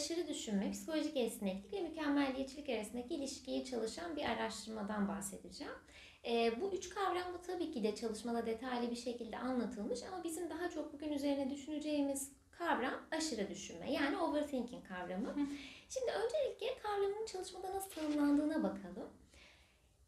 aşırı düşünme, psikolojik esneklik ve mükemmeliyetçilik arasındaki ilişkiyi çalışan bir araştırmadan bahsedeceğim. Ee, bu üç kavram da tabii ki de çalışmada detaylı bir şekilde anlatılmış ama bizim daha çok bugün üzerine düşüneceğimiz kavram aşırı düşünme yani overthinking kavramı. Şimdi öncelikle kavramın çalışmada nasıl tanımlandığına bakalım.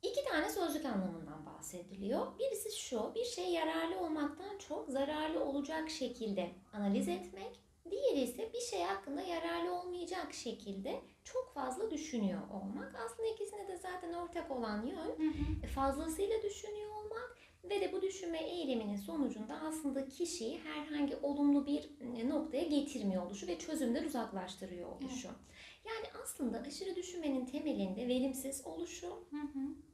İki tane sözlük anlamından bahsediliyor. Birisi şu, bir şey yararlı olmaktan çok zararlı olacak şekilde analiz etmek. Diğeri ise bir şey hakkında yararlı olmayacak şekilde çok fazla düşünüyor olmak. Aslında ikisinde de zaten ortak olan yön e, fazlasıyla düşünüyor olmak ve de bu düşünme eyleminin sonucunda aslında kişiyi herhangi olumlu bir e, noktaya getirmiyor oluşu ve çözümden uzaklaştırıyor oluşu. Yani aslında aşırı düşünmenin temelinde verimsiz oluşu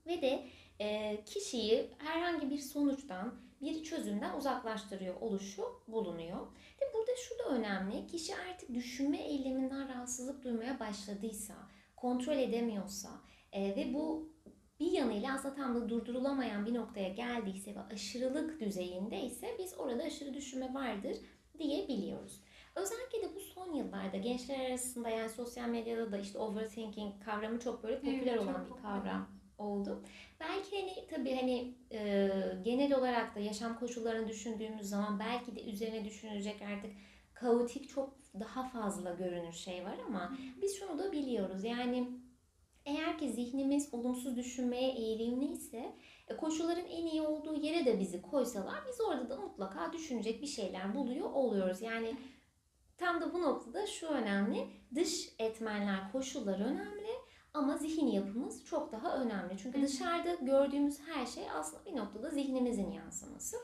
ve de e, kişiyi herhangi bir sonuçtan, bir çözümden uzaklaştırıyor oluşu bulunuyor. Ve burada şu da önemli, kişi artık düşünme eyleminden rahatsızlık duymaya başladıysa, kontrol edemiyorsa e, ve bu bir yanıyla aslında tam da durdurulamayan bir noktaya geldiyse ve aşırılık düzeyindeyse biz orada aşırı düşünme vardır diyebiliyoruz. Özellikle de bu son yıllarda gençler arasında yani sosyal medyada da işte overthinking kavramı çok böyle popüler Evet, olan bir kavram oldu. Belki hani tabii hani e, genel olarak da yaşam koşullarını düşündüğümüz zaman belki de üzerine düşünülecek artık kaotik çok daha fazla görünür şey var ama biz şunu da biliyoruz. Yani eğer ki zihnimiz olumsuz düşünmeye eğilimliyse e, koşulların en iyi olduğu yere de bizi koysalar biz orada da mutlaka düşünecek bir şeyler buluyor oluyoruz. Yani tam da bu noktada şu önemli. Dış etmenler, koşullar önemli ama zihin yapımız çok daha önemli. Çünkü dışarıda gördüğümüz her şey aslında bir noktada zihnimizin yansıması.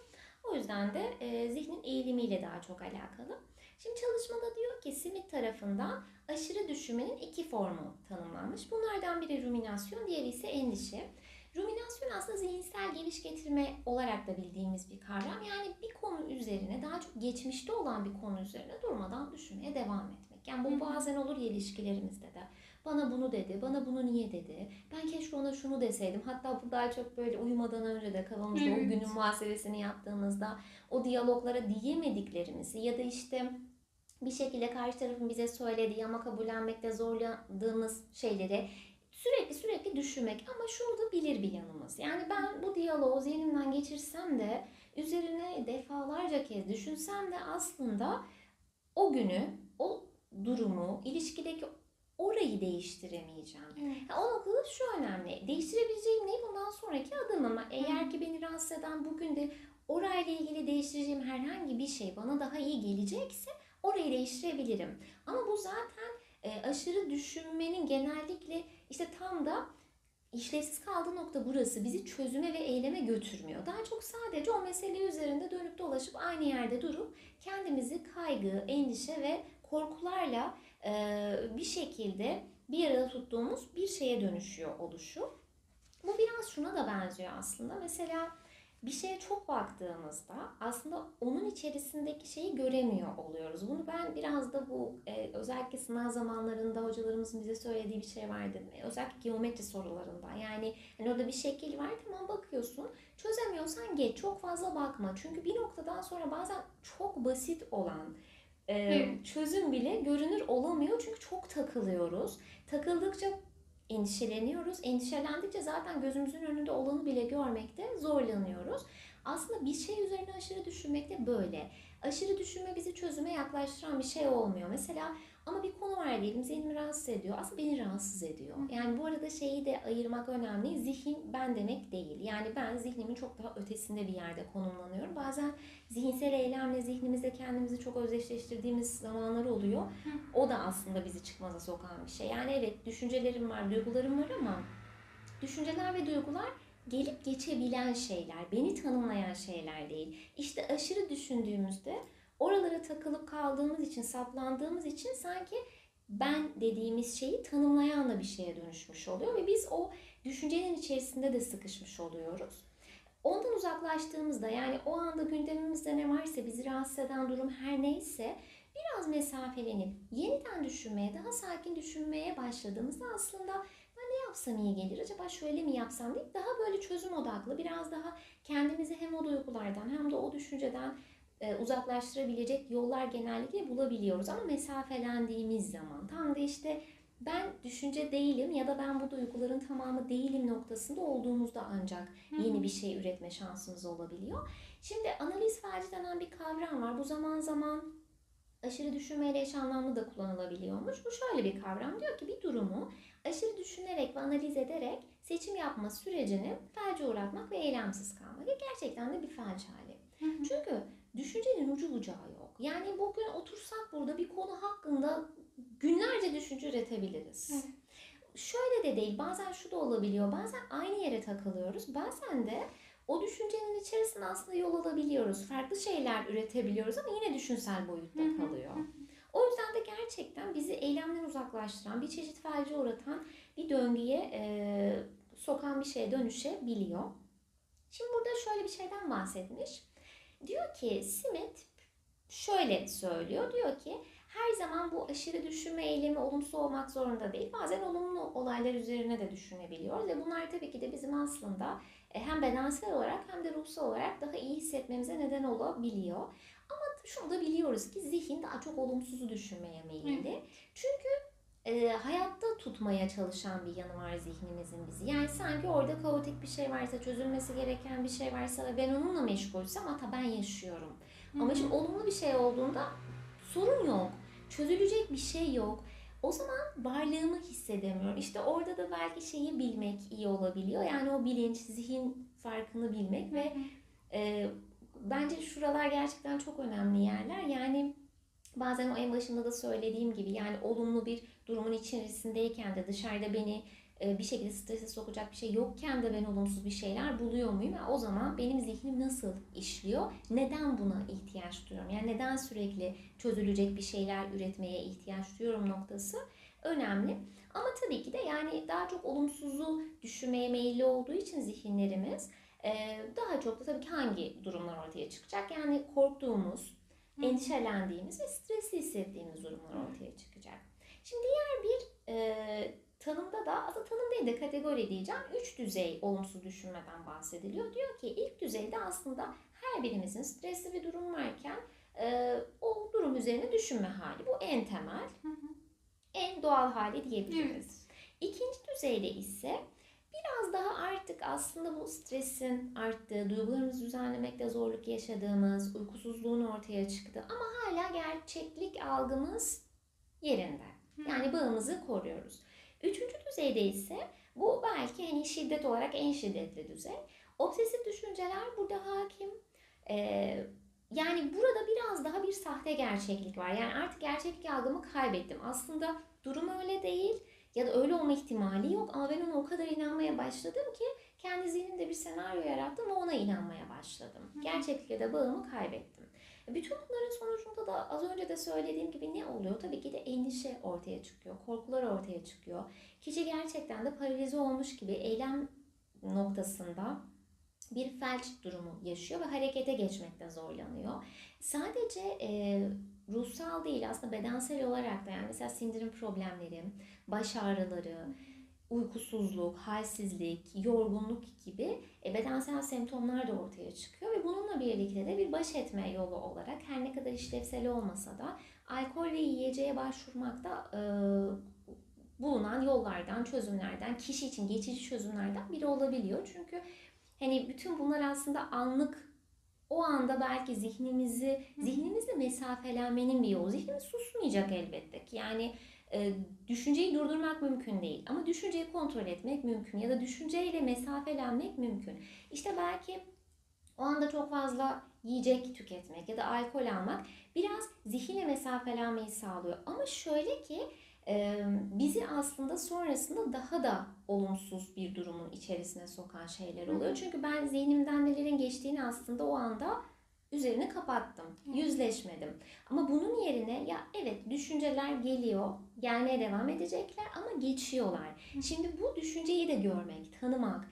O yüzden de e, zihnin eğilimiyle daha çok alakalı. Şimdi çalışmada diyor ki Smith tarafından aşırı düşünmenin iki formu tanımlanmış. Bunlardan biri ruminasyon, diğeri ise endişe. Ruminasyon aslında zihinsel geliş getirme olarak da bildiğimiz bir kavram. Yani bir konu üzerine daha çok geçmişte olan bir konu üzerine durmadan düşünmeye devam etmek. Yani bu bazen olur ya ilişkilerimizde de. Bana bunu dedi, bana bunu niye dedi? Ben keşke ona şunu deseydim. Hatta bu daha çok böyle uyumadan önce de kafamızda o Evet. günün muhasebesini yaptığımızda o diyaloglara diyemediklerimizi ya da işte bir şekilde karşı tarafın bize söylediği ama kabullenmekte zorlandığımız şeyleri sürekli sürekli düşünmek ama şunu da bilir bir yanımız. Yani ben bu diyaloğu zihnimden geçirsem de üzerine defalarca kez düşünsem de aslında o günü, o durumu, ilişkideki orayı değiştiremeyeceğim. Evet. Ya o noktada şu önemli. Değiştirebileceğim ne bundan sonraki adım ama eğer ki beni rahatsız eden bugün de orayla ilgili değiştireceğim herhangi bir şey bana daha iyi gelecekse orayı değiştirebilirim. Ama bu zaten e, aşırı düşünmenin genellikle işte tam da işlevsiz kaldığı nokta burası. Bizi çözüme ve eyleme götürmüyor. Daha çok sadece o mesele üzerinde dönüp dolaşıp aynı yerde durup kendimizi kaygı, endişe ve korkularla bir şekilde bir arada tuttuğumuz bir şeye dönüşüyor oluşu. Bu biraz şuna da benziyor aslında. Mesela bir şeye çok baktığımızda aslında onun içerisindeki şeyi göremiyor oluyoruz. Bunu ben biraz da bu e, özellikle sınav zamanlarında hocalarımızın bize söylediği bir şey vardı. Özellikle geometri sorularında. Yani hani orada bir şekil var tamam bakıyorsun. Çözemiyorsan geç çok fazla bakma. Çünkü bir noktadan sonra bazen çok basit olan e, çözüm bile görünür olamıyor. Çünkü çok takılıyoruz. Takıldıkça endişeleniyoruz. Endişelendikçe zaten gözümüzün önünde olanı bile görmekte zorlanıyoruz. Aslında bir şey üzerine aşırı düşünmek de böyle. Aşırı düşünme bizi çözüme yaklaştıran bir şey olmuyor. Mesela ama bir konu var diyelim zihnimi rahatsız ediyor. Aslında beni rahatsız ediyor. Yani bu arada şeyi de ayırmak önemli. Zihin ben demek değil. Yani ben zihnimin çok daha ötesinde bir yerde konumlanıyorum. Bazen zihinsel eylemle zihnimizde kendimizi çok özdeşleştirdiğimiz zamanlar oluyor. O da aslında bizi çıkmaza sokan bir şey. Yani evet düşüncelerim var, duygularım var ama düşünceler ve duygular gelip geçebilen şeyler, beni tanımlayan şeyler değil. İşte aşırı düşündüğümüzde oralara takılıp kaldığımız için, saplandığımız için sanki ben dediğimiz şeyi tanımlayan da bir şeye dönüşmüş oluyor ve biz o düşüncenin içerisinde de sıkışmış oluyoruz. Ondan uzaklaştığımızda yani o anda gündemimizde ne varsa bizi rahatsız eden durum her neyse biraz mesafelenip yeniden düşünmeye, daha sakin düşünmeye başladığımızda aslında ben ne yapsam iyi gelir, acaba şöyle mi yapsam deyip daha böyle çözüm odaklı, biraz daha kendimizi hem o duygulardan hem de o düşünceden uzaklaştırabilecek yollar genellikle bulabiliyoruz. Ama mesafelendiğimiz zaman tam da işte ben düşünce değilim ya da ben bu duyguların tamamı değilim noktasında olduğumuzda ancak yeni bir şey üretme şansımız olabiliyor. Şimdi analiz felci denen bir kavram var. Bu zaman zaman aşırı düşünmeyle eş anlamlı da kullanılabiliyormuş. Bu şöyle bir kavram. Diyor ki bir durumu aşırı düşünerek ve analiz ederek seçim yapma sürecini felce uğratmak ve eylemsiz kalmak. Ve gerçekten de bir felç hali. Çünkü düşüncenin ucu bucağı yok. Yani bugün otursak burada bir konu hakkında günlerce düşünce üretebiliriz. Evet. Şöyle de değil. Bazen şu da olabiliyor. Bazen aynı yere takılıyoruz. Bazen de o düşüncenin içerisinde aslında yol alabiliyoruz. Farklı şeyler üretebiliyoruz ama yine düşünsel boyutta kalıyor. O yüzden de gerçekten bizi eylemden uzaklaştıran, bir çeşit felce uğratan bir döngüye e, sokan bir şeye dönüşebiliyor. Şimdi burada şöyle bir şeyden bahsetmiş. Diyor ki Smith şöyle söylüyor. Diyor ki her zaman bu aşırı düşünme eylemi olumsuz olmak zorunda değil. Bazen olumlu olaylar üzerine de düşünebiliyoruz. Ve bunlar tabii ki de bizim aslında e, hem bedensel olarak hem de ruhsal olarak daha iyi hissetmemize neden olabiliyor. Ama şunu da biliyoruz ki zihin daha çok olumsuzu düşünmeye meyilli. Çünkü e, hayatta tutmaya çalışan bir yanı var zihnimizin bizi. Yani sanki orada kaotik bir şey varsa, çözülmesi gereken bir şey varsa ve ben onunla meşgulsem hatta ben yaşıyorum. Ama şimdi olumlu bir şey olduğunda sorun yok. Çözülecek bir şey yok. O zaman varlığımı hissedemiyorum. İşte orada da belki şeyi bilmek iyi olabiliyor. Yani o bilinç, zihin farkını bilmek ve e, bence şuralar gerçekten çok önemli yerler. Yani bazen o en başında da söylediğim gibi yani olumlu bir durumun içerisindeyken de dışarıda beni e, bir şekilde strese sokacak bir şey yokken de ben olumsuz bir şeyler buluyor muyum? O zaman benim zihnim nasıl işliyor? Neden buna ihtiyaç duyuyorum? Yani neden sürekli çözülecek bir şeyler üretmeye ihtiyaç duyuyorum noktası önemli. Ama tabii ki de yani daha çok olumsuzu düşünmeye meyilli olduğu için zihinlerimiz e, daha çok da tabii ki hangi durumlar ortaya çıkacak? Yani korktuğumuz, endişelendiğimiz ve stresli hissettiğimiz durumlar ortaya çıkacak. Şimdi diğer bir e, tanımda da aslında tanım değil de kategori diyeceğim. Üç düzey olumsuz düşünmeden bahsediliyor. Diyor ki ilk düzeyde aslında her birimizin stresli bir durum varken e, o durum üzerine düşünme hali. Bu en temel, en doğal hali diyebiliriz. Evet. İkinci düzeyde ise biraz daha artık aslında bu stresin arttığı, duygularımızı düzenlemekte zorluk yaşadığımız, uykusuzluğun ortaya çıktığı ama hala gerçeklik algımız yerinde. Yani bağımızı koruyoruz. Üçüncü düzeyde ise bu belki hani şiddet olarak en şiddetli düzey. Obsesif düşünceler burada hakim. Ee, yani burada biraz daha bir sahte gerçeklik var. Yani artık gerçeklik algımı kaybettim. Aslında durum öyle değil ya da öyle olma ihtimali yok ama ben ona o kadar inanmaya başladım ki kendi zihnimde bir senaryo yarattım ve ona inanmaya başladım. Gerçeklikle de bağımı kaybettim. Bütün bunların sonucunda da az önce de söylediğim gibi ne oluyor? Tabii ki de endişe ortaya çıkıyor, korkular ortaya çıkıyor. Kişi gerçekten de paralize olmuş gibi eylem noktasında bir felç durumu yaşıyor ve harekete geçmekte zorlanıyor. Sadece e, ruhsal değil aslında bedensel olarak da yani mesela sindirim problemleri, baş ağrıları, uykusuzluk, halsizlik, yorgunluk gibi e, bedensel semptomlar da ortaya çıkıyor ve bununla birlikte de bir baş etme yolu olarak her ne kadar işlevsel olmasa da alkol ve yiyeceğe başvurmakta e, bulunan yollardan, çözümlerden, kişi için geçici çözümlerden biri olabiliyor. Çünkü hani bütün bunlar aslında anlık o anda belki zihnimizi, zihnimizle mesafelenmenin bir yolu. Zihnimiz susmayacak elbette ki. Yani e, düşünceyi durdurmak mümkün değil. Ama düşünceyi kontrol etmek mümkün. Ya da düşünceyle mesafelenmek mümkün. İşte belki o anda çok fazla yiyecek tüketmek ya da alkol almak biraz zihinle mesafelenmeyi sağlıyor. Ama şöyle ki e, bizi aslında sonrasında daha da olumsuz bir durumun içerisine sokan şeyler oluyor. Çünkü ben zihnimden nelerin geçtiğini aslında o anda üzerine kapattım. Yüzleşmedim. Ama bunun yerine ya evet düşünceler geliyor, gelmeye devam edecekler ama geçiyorlar. Şimdi bu düşünceyi de görmek, tanımak,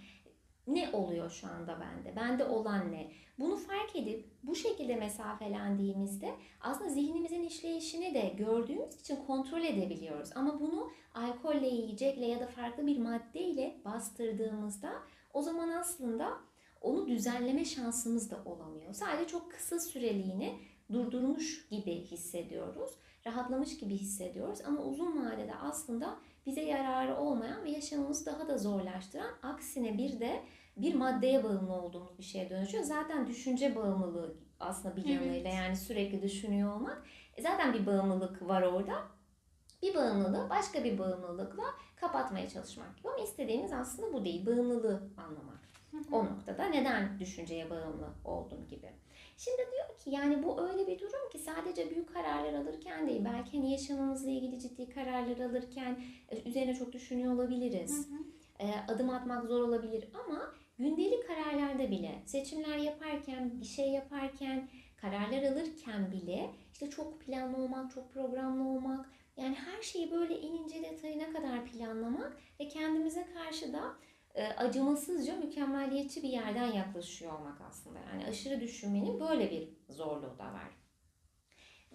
ne oluyor şu anda bende? Bende olan ne? Bunu fark edip bu şekilde mesafelendiğimizde aslında zihnimizin işleyişini de gördüğümüz için kontrol edebiliyoruz. Ama bunu alkolle, yiyecekle ya da farklı bir maddeyle bastırdığımızda o zaman aslında onu düzenleme şansımız da olamıyor. Sadece çok kısa süreliğine durdurmuş gibi hissediyoruz. Rahatlamış gibi hissediyoruz ama uzun vadede aslında bize yararı olmayan ve yaşamımızı daha da zorlaştıran aksine bir de bir maddeye bağımlı olduğumuz bir şeye dönüşüyor. Zaten düşünce bağımlılığı aslında bir Evet. yanıyla yani sürekli düşünüyor olmak. E zaten bir bağımlılık var orada. Bir bağımlılığı başka bir bağımlılıkla kapatmaya çalışmak gibi ama istediğimiz aslında bu değil. Bağımlılığı anlamak. O noktada neden düşünceye bağımlı oldum gibi. Şimdi diyor ki yani bu öyle bir durum ki sadece büyük kararlar alırken değil belki hani yaşamımızla ilgili ciddi kararlar alırken e, üzerine çok düşünüyor olabiliriz. E, adım atmak zor olabilir ama gündelik kararlarda bile seçimler yaparken bir şey yaparken kararlar alırken bile işte çok planlı olmak, çok programlı olmak yani her şeyi böyle en ince detayına kadar planlamak ve kendimize karşı da acımasızca mükemmeliyetçi bir yerden yaklaşıyor olmak aslında. Yani aşırı düşünmenin böyle bir zorluğu da var.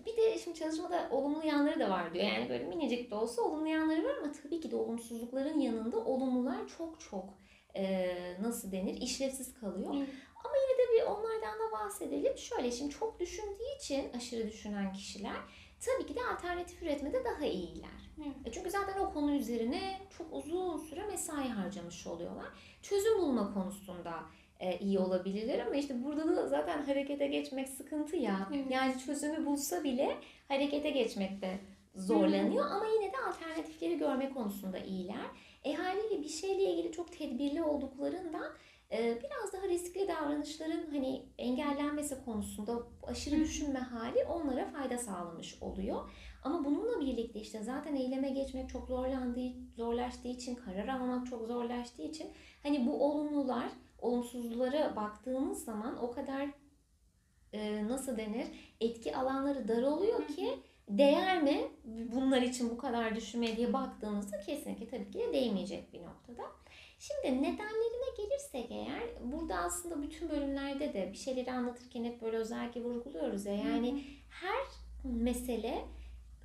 Bir de şimdi çalışmada olumlu yanları da var diyor. Yani böyle minicik de olsa olumlu yanları var ama tabii ki de olumsuzlukların yanında olumlular çok çok e, nasıl denir işlevsiz kalıyor. Evet. Ama yine de bir onlardan da bahsedelim. Şöyle şimdi çok düşündüğü için aşırı düşünen kişiler tabii ki de alternatif üretmede daha iyiler. Evet. E Çünkü zaten o konu üzerine çok uzun süre mesai harcamış oluyorlar. Çözüm bulma konusunda e, iyi olabilirler ama işte burada da zaten harekete geçmek sıkıntı ya. Evet. Yani çözümü bulsa bile harekete geçmekte zorlanıyor ama yine de alternatifleri görme konusunda iyiler. E haliyle bir şeyle ilgili çok tedbirli olduklarından biraz daha riskli davranışların hani engellenmesi konusunda aşırı düşünme hali onlara fayda sağlamış oluyor. Ama bununla birlikte işte zaten eyleme geçmek çok zorlandığı, zorlaştığı için, karar almak çok zorlaştığı için hani bu olumlular, olumsuzlulara baktığımız zaman o kadar e, nasıl denir etki alanları dar oluyor ki değer mi bunlar için bu kadar düşünmeye diye baktığımızda kesinlikle tabii ki de değmeyecek bir noktada. Şimdi nedenlerine gelirsek eğer burada aslında bütün bölümlerde de bir şeyleri anlatırken hep böyle özellikle vurguluyoruz ya yani her mesele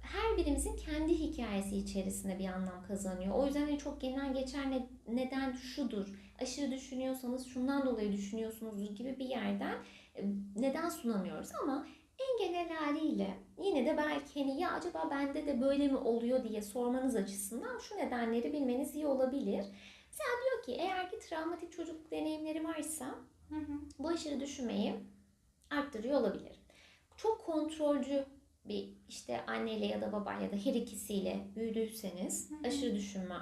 her birimizin kendi hikayesi içerisinde bir anlam kazanıyor. O yüzden hani çok genel geçer ne- neden şudur. Aşırı düşünüyorsanız şundan dolayı düşünüyorsunuzdur gibi bir yerden e, neden sunamıyoruz ama en genel haliyle yine de belki hani ya acaba bende de böyle mi oluyor diye sormanız açısından şu nedenleri bilmeniz iyi olabilir. Mesela diyor ki eğer ki travmatik çocukluk deneyimleri varsa Hı hı. bu aşırı düşünmeyi arttırıyor olabilir. Çok kontrolcü bir işte anneyle ya da babayla ya da her ikisiyle büyüdüyseniz Hı hı. aşırı düşünme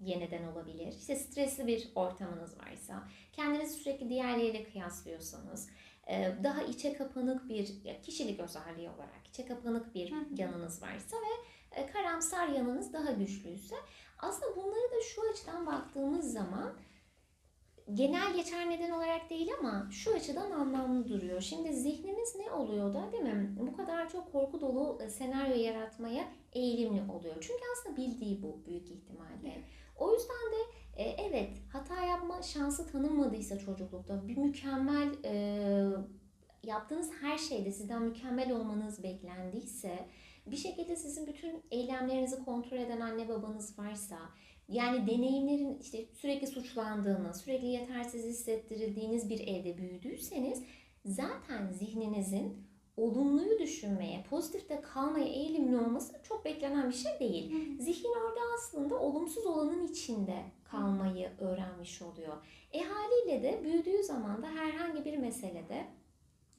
yeniden olabilir. İşte stresli bir ortamınız varsa, kendinizi sürekli diğerleriyle kıyaslıyorsanız, daha içe kapanık bir kişilik özelliği olarak içe kapanık bir yanınız varsa ve karamsar yanınız daha güçlüyse aslında bunları da şu açıdan baktığımız zaman genel geçer neden olarak değil ama şu açıdan anlamlı duruyor. Şimdi zihnimiz ne oluyor da değil mi? Bu kadar çok korku dolu e, senaryo yaratmaya eğilimli oluyor. Çünkü aslında bildiği bu büyük ihtimalle. O yüzden de e, evet hata yapma şansı tanınmadıysa çocuklukta bir mükemmel e, yaptığınız her şeyde sizden mükemmel olmanız beklendiyse bir şekilde sizin bütün eylemlerinizi kontrol eden anne babanız varsa yani deneyimlerin işte sürekli suçlandığınız, sürekli yetersiz hissettirildiğiniz bir evde büyüdüyseniz zaten zihninizin olumluyu düşünmeye, pozitifte kalmaya eğilimli olması çok beklenen bir şey değil. Zihin orada aslında olumsuz olanın içinde kalmayı öğrenmiş oluyor. E haliyle de büyüdüğü zaman da herhangi bir meselede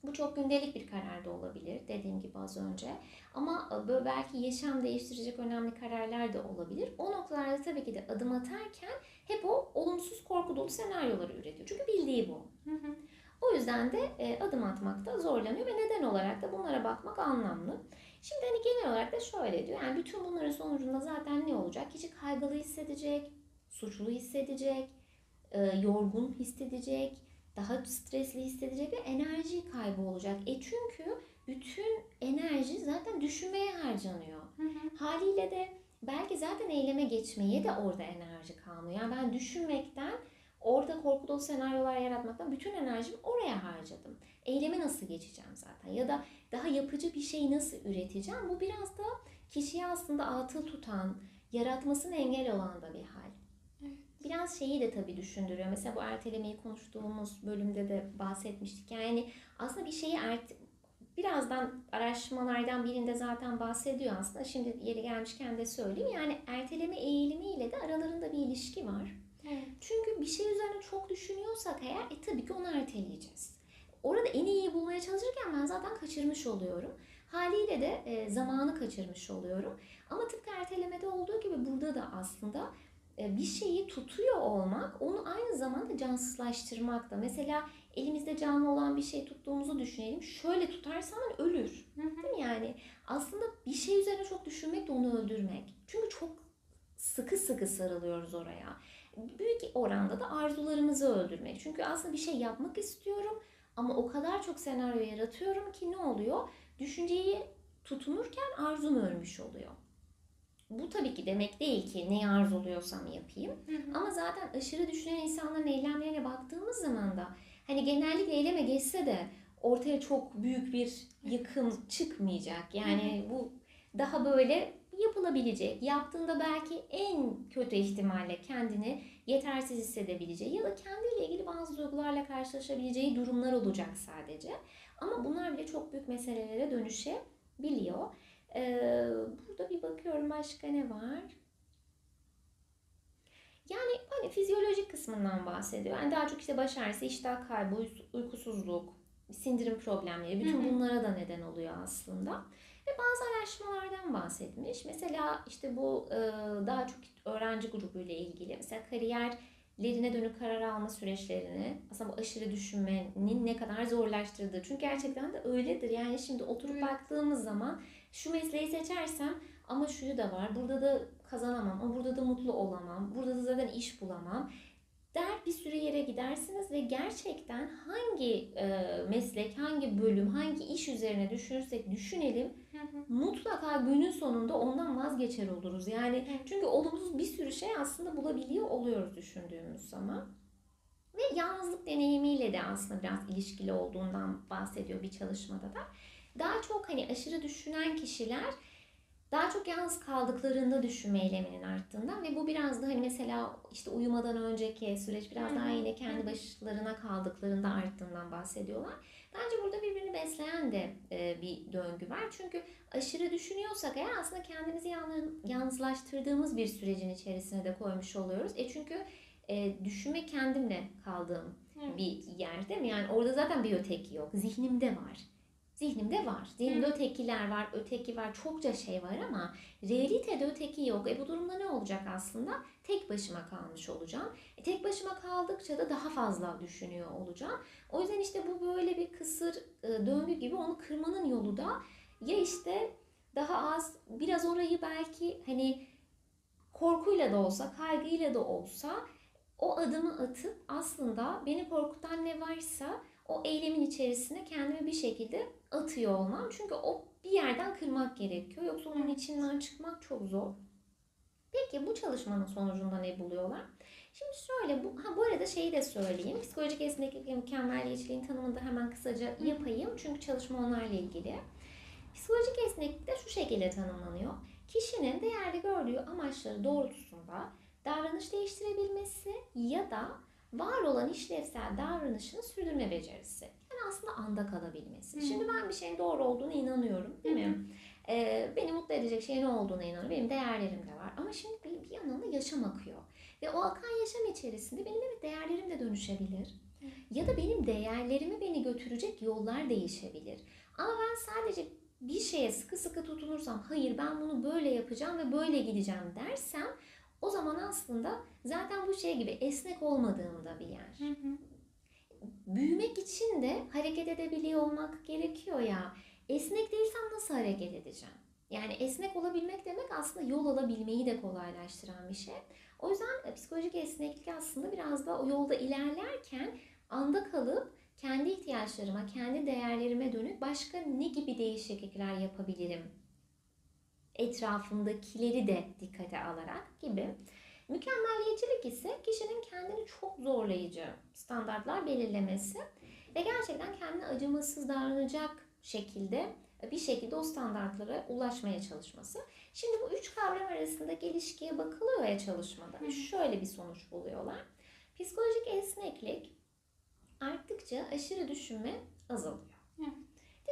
bu çok gündelik bir karar da olabilir dediğim gibi az önce. Ama böyle belki yaşam değiştirecek önemli kararlar da olabilir. O noktalarda tabii ki de adım atarken hep o olumsuz korku dolu senaryoları üretiyor. Çünkü bildiği bu. Hı hı. O yüzden de e, adım atmakta zorlanıyor ve neden olarak da bunlara bakmak anlamlı. Şimdi hani genel olarak da şöyle diyor. Yani bütün bunların sonucunda zaten ne olacak? Kişi kaygılı hissedecek, suçlu hissedecek, e, yorgun hissedecek, daha stresli hissedecek ve enerji kaybı olacak. E çünkü bütün enerji zaten düşünmeye harcanıyor. Hı hı. Haliyle de belki zaten eyleme geçmeye de orada enerji kalmıyor. Yani ben düşünmekten, orada korku dolu senaryolar yaratmaktan bütün enerjimi oraya harcadım. Eyleme nasıl geçeceğim zaten? Ya da daha yapıcı bir şey nasıl üreteceğim? Bu biraz da kişiyi aslında atıl tutan, yaratmasına engel olan da bir hal. Biraz şeyi de tabii düşündürüyor. Mesela bu ertelemeyi konuştuğumuz bölümde de bahsetmiştik. Yani aslında bir şeyi ert birazdan araştırmalardan birinde zaten bahsediyor aslında. Şimdi yeri gelmişken de söyleyeyim. Yani erteleme eğilimiyle de aralarında bir ilişki var. Evet. Çünkü bir şey üzerine çok düşünüyorsak eğer e tabii ki onu erteleyeceğiz. Orada en iyiyi bulmaya çalışırken ben zaten kaçırmış oluyorum. Haliyle de e, zamanı kaçırmış oluyorum. Ama tıpkı ertelemede olduğu gibi burada da aslında bir şeyi tutuyor olmak onu aynı zamanda cansızlaştırmak da. Mesela elimizde canlı olan bir şey tuttuğumuzu düşünelim. Şöyle tutarsan ölür. Hı hı. Değil mi yani? Aslında bir şey üzerine çok düşünmek de onu öldürmek. Çünkü çok sıkı sıkı sarılıyoruz oraya. Büyük oranda da arzularımızı öldürmek. Çünkü aslında bir şey yapmak istiyorum ama o kadar çok senaryo yaratıyorum ki ne oluyor? Düşünceyi tutunurken arzum ölmüş oluyor. Bu tabii ki demek değil ki neyi arzuluyorsam yapayım. Hı hı. Ama zaten aşırı düşünen insanların eylemlerine baktığımız zaman da hani genellikle eyleme geçse de ortaya çok büyük bir yıkım çıkmayacak. Yani bu daha böyle yapılabilecek, yaptığında belki en kötü ihtimalle kendini yetersiz hissedebileceği ya da kendiyle ilgili bazı duygularla karşılaşabileceği durumlar olacak sadece. Ama bunlar bile çok büyük meselelere dönüşebiliyor. Ee, burada bir bakıyorum başka ne var? Yani hani fizyolojik kısmından bahsediyor. Yani daha çok işte baş ağrısı, iştah kaybı, uykusuzluk, sindirim problemleri bütün bunlara da neden oluyor aslında. Ve bazı araştırmalardan bahsetmiş. Mesela işte bu e, daha çok öğrenci grubuyla ilgili. Mesela kariyerlerine dönük karar alma süreçlerini aslında bu aşırı düşünmenin ne kadar zorlaştırdığı. Çünkü gerçekten de öyledir. Yani şimdi oturup baktığımız zaman şu mesleği seçersem ama şuyu da var. Burada da kazanamam. Ama burada da mutlu olamam. Burada da zaten iş bulamam. Der bir sürü yere gidersiniz ve gerçekten hangi e, meslek, hangi bölüm, hangi iş üzerine düşünürsek düşünelim Hı hı. mutlaka günün sonunda ondan vazgeçer oluruz. Yani çünkü olumsuz bir sürü şey aslında bulabiliyor oluyoruz düşündüğümüz zaman. Ve yalnızlık deneyimiyle de aslında biraz ilişkili olduğundan bahsediyor bir çalışmada da. Daha çok hani aşırı düşünen kişiler daha çok yalnız kaldıklarında düşünme eyleminin arttığından ve bu biraz da hani mesela işte uyumadan önceki süreç biraz daha yine kendi başlarına kaldıklarında arttığından bahsediyorlar. Bence burada birbirini besleyen de e, bir döngü var. Çünkü aşırı düşünüyorsak eğer aslında kendimizi yalnız, yalnızlaştırdığımız bir sürecin içerisine de koymuş oluyoruz. E çünkü e, düşünme kendimle kaldığım Evet. bir yer değil mi? Yani orada zaten bir öteki yok. Zihnimde var. Zihnimde var. Zihnimde ötekiler var, öteki var, çokça şey var ama realitede öteki yok. E bu durumda ne olacak aslında? Tek başıma kalmış olacağım. E tek başıma kaldıkça da daha fazla düşünüyor olacağım. O yüzden işte bu böyle bir kısır e, döngü gibi onu kırmanın yolu da ya işte daha az biraz orayı belki hani korkuyla da olsa, kaygıyla da olsa o adımı atıp aslında beni korkutan ne varsa o eylemin içerisine kendimi bir şekilde atıyor olmam. Çünkü o bir yerden kırmak gerekiyor. Yoksa onun içinden çıkmak çok zor. Peki bu çalışmanın sonucunda ne buluyorlar? Şimdi şöyle, bu, ha bu arada şeyi de söyleyeyim. Psikolojik esneklik ve mükemmeliyetçiliğin tanımını da hemen kısaca yapayım. Çünkü çalışma onlarla ilgili. Psikolojik esneklik de şu şekilde tanımlanıyor. Kişinin değerli gördüğü amaçları doğrultusunda davranış değiştirebilmesi ya da var olan işlevsel davranışını sürdürme becerisi. Yani aslında anda kalabilmesi. Hı. Şimdi ben bir şeyin doğru olduğunu inanıyorum değil mi? Ee, beni mutlu edecek şeyin ne olduğuna inanıyorum. Benim değerlerim de var. Ama şimdi bir, bir yandan da yaşam akıyor. Ve o akan yaşam içerisinde benim evet değerlerim de dönüşebilir. Ya da benim değerlerimi beni götürecek yollar değişebilir. Ama ben sadece bir şeye sıkı sıkı tutunursam, hayır ben bunu böyle yapacağım ve böyle gideceğim dersem o zaman aslında zaten bu şey gibi esnek olmadığımda bir yer Hı hı. Büyümek için de hareket edebiliyor olmak gerekiyor ya. Esnek değilsem nasıl hareket edeceğim? Yani esnek olabilmek demek aslında yol alabilmeyi de kolaylaştıran bir şey. O yüzden e, psikolojik esneklik aslında biraz da o yolda ilerlerken anda kalıp kendi ihtiyaçlarıma, kendi değerlerime dönük başka ne gibi değişiklikler yapabilirim? Etrafımdakileri de dikkate alarak gibi. Mükemmeliyetçilik ise kişinin kendini çok zorlayıcı standartlar belirlemesi ve gerçekten kendine acımasız davranacak şekilde bir şekilde o standartlara ulaşmaya çalışması. Şimdi bu üç kavram arasındaki ilişkiye bakılıyor ya çalışmada. Hı hı. Şöyle bir sonuç buluyorlar. Psikolojik esneklik arttıkça aşırı düşünme azalıyor. Evet.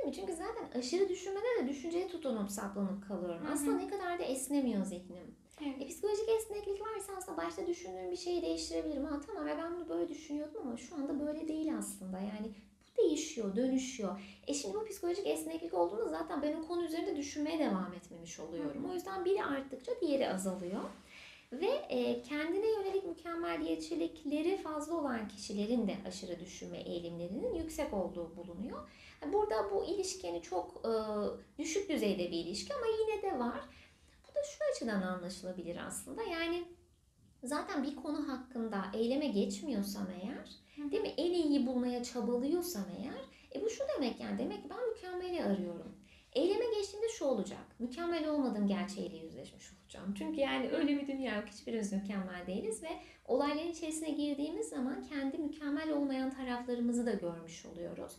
Değil mi? Çünkü zaten aşırı düşünmede de düşünceye tutunup saplanıp kalıyorum. Hı hı. Aslında ne kadar da esnemiyor zihnim. Evet. E, psikolojik esneklik varsa aslında başta düşündüğüm bir şeyi değiştirebilirim. Ha tamam ya ben bunu böyle düşünüyordum ama şu anda böyle değil aslında. Yani bu değişiyor, dönüşüyor. E şimdi bu psikolojik esneklik olduğunda zaten ben o konu üzerinde düşünmeye devam etmemiş oluyorum. Hı hı. O yüzden biri arttıkça diğeri azalıyor. Ve e, kendine yönelik mükemmeliyetçilikleri fazla olan kişilerin de aşırı düşünme eğilimlerinin yüksek olduğu bulunuyor. Burada bu ilişki hani çok e, düşük düzeyde bir ilişki ama yine de var. Bu da şu açıdan anlaşılabilir aslında. Yani zaten bir konu hakkında eyleme geçmiyorsam eğer, Hı hı. değil mi? En iyiyi bulmaya çabalıyorsam eğer, e bu şu demek yani demek ki ben mükemmeli arıyorum. Eyleme geçtiğimde şu olacak. Mükemmel olmadığım gerçeğiyle yüzleşmiş olacağım. Çünkü yani öyle bir dünya yok. Hiçbirimiz mükemmel değiliz ve olayların içerisine girdiğimiz zaman kendi mükemmel olmayan taraflarımızı da görmüş oluyoruz.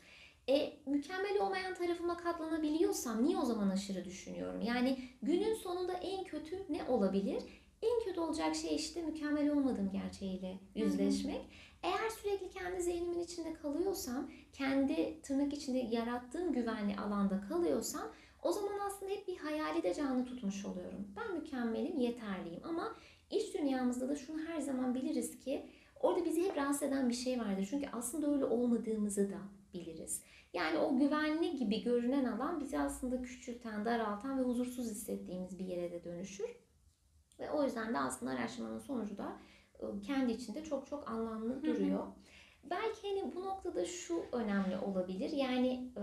E, mükemmel olmayan tarafıma katlanabiliyorsam niye o zaman aşırı düşünüyorum? Yani günün sonunda en kötü ne olabilir? En kötü olacak şey işte mükemmel olmadığım gerçeğiyle yüzleşmek. Eğer sürekli kendi zihnimin içinde kalıyorsam, kendi tırnak içinde yarattığım güvenli alanda kalıyorsam o zaman aslında hep bir hayali de canlı tutmuş oluyorum. Ben mükemmelim, yeterliyim ama iç dünyamızda da şunu her zaman biliriz ki orada bizi hep rahatsız eden bir şey vardır. Çünkü aslında öyle olmadığımızı da biliriz. Yani o güvenli gibi görünen alan bizi aslında küçülten, daraltan ve huzursuz hissettiğimiz bir yere de dönüşür. Ve o yüzden de aslında araştırmanın sonucu da e, kendi içinde çok çok anlamlı hı. duruyor. Belki hani bu noktada şu önemli olabilir. Yani e,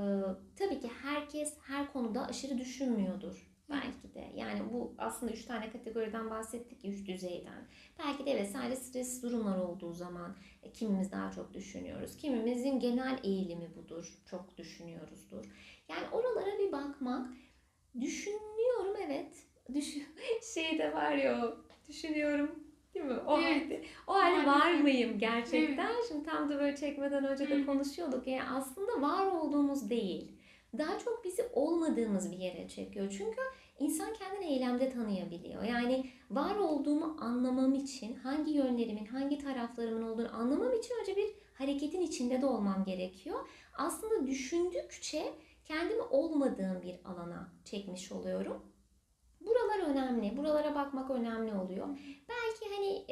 tabii ki herkes her konuda aşırı düşünmüyordur belki de. Yani bu aslında üç tane kategoriden bahsettik üç düzeyden. Belki de evet sadece stres durumlar olduğu zaman e, kimimiz daha çok düşünüyoruz. Kimimizin genel eğilimi budur. Çok düşünüyoruzdur. Yani oralara bir bakmak. Düşünüyorum evet. Düşün şey de var ya düşünüyorum değil mi? O Evet. halde, o halde var mıyım gerçekten? Şimdi tam da böyle çekmeden önce de konuşuyorduk. Yani aslında var olduğumuz değil. Daha çok bizi olmadığımız bir yere çekiyor. Çünkü insan kendini eylemde tanıyabiliyor. Yani var olduğumu anlamam için hangi yönlerimin, hangi taraflarımın olduğunu anlamam için önce bir hareketin içinde de olmam gerekiyor. Aslında düşündükçe kendimi olmadığım bir alana çekmiş oluyorum. Buralar önemli. Buralara bakmak önemli oluyor. Belki hani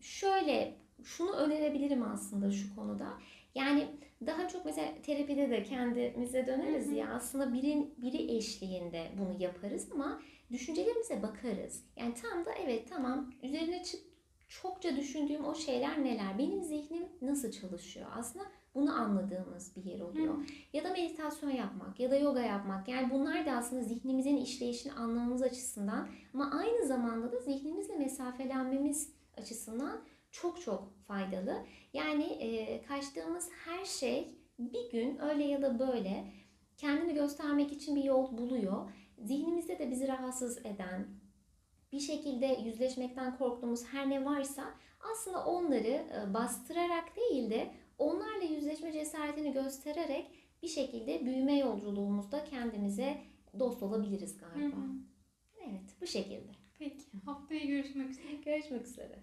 şöyle şunu önerebilirim aslında şu konuda. Yani daha çok mesela terapide de kendimize döneriz Hı hı. ya aslında birin biri eşliğinde bunu yaparız ama düşüncelerimize bakarız. Yani tam da evet tamam üzerine çık çokça düşündüğüm o şeyler neler? Benim zihnim nasıl çalışıyor? Aslında bunu anladığımız bir yer oluyor. Hı. Ya da meditasyon yapmak ya da yoga yapmak. Yani bunlar da aslında zihnimizin işleyişini anlamamız açısından ama aynı zamanda da zihnimizle mesafelenmemiz açısından çok çok faydalı. Yani e, kaçtığımız her şey bir gün öyle ya da böyle kendini göstermek için bir yol buluyor. Zihnimizde de bizi rahatsız eden, bir şekilde yüzleşmekten korktuğumuz her ne varsa aslında onları e, bastırarak değil de onlarla yüzleşme cesaretini göstererek bir şekilde büyüme yolculuğumuzda kendimize dost olabiliriz Hı galiba. hı. Evet, bu şekilde. Peki. Haftaya görüşmek üzere. Görüşmek üzere.